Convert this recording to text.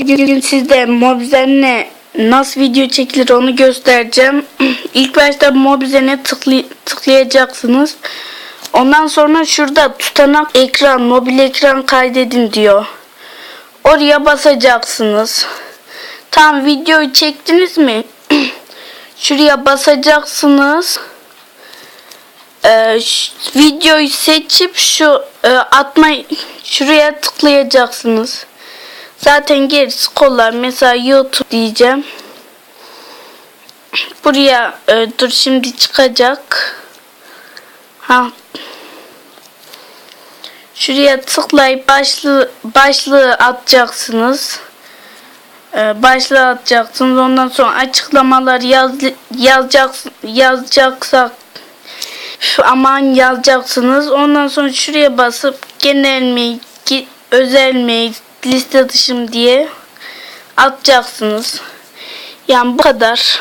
Bugün sizde Mobizen'le nasıl video çekilir onu göstereceğim. İlk başta Mobizen'e tıklay- tıklayacaksınız. Ondan sonra şurada tutanak ekran, mobil ekran kaydedin diyor. Oraya basacaksınız. Tam videoyu çektiniz mi? Şuraya basacaksınız. Ee, videoyu seçip şu e, atma şuraya tıklayacaksınız. Zaten gerisi kolay. Mesela YouTube diyeceğim. Buraya e, dur şimdi çıkacak. Ha. Şuraya tıklayıp başlığı başlığı atacaksınız. Ee, başlığı atacaksınız. Ondan sonra açıklamalar yaz, yazacak yazacaksak aman yazacaksınız. Ondan sonra şuraya basıp genel ki- özel mi, liste dışım diye atacaksınız. Yani bu kadar.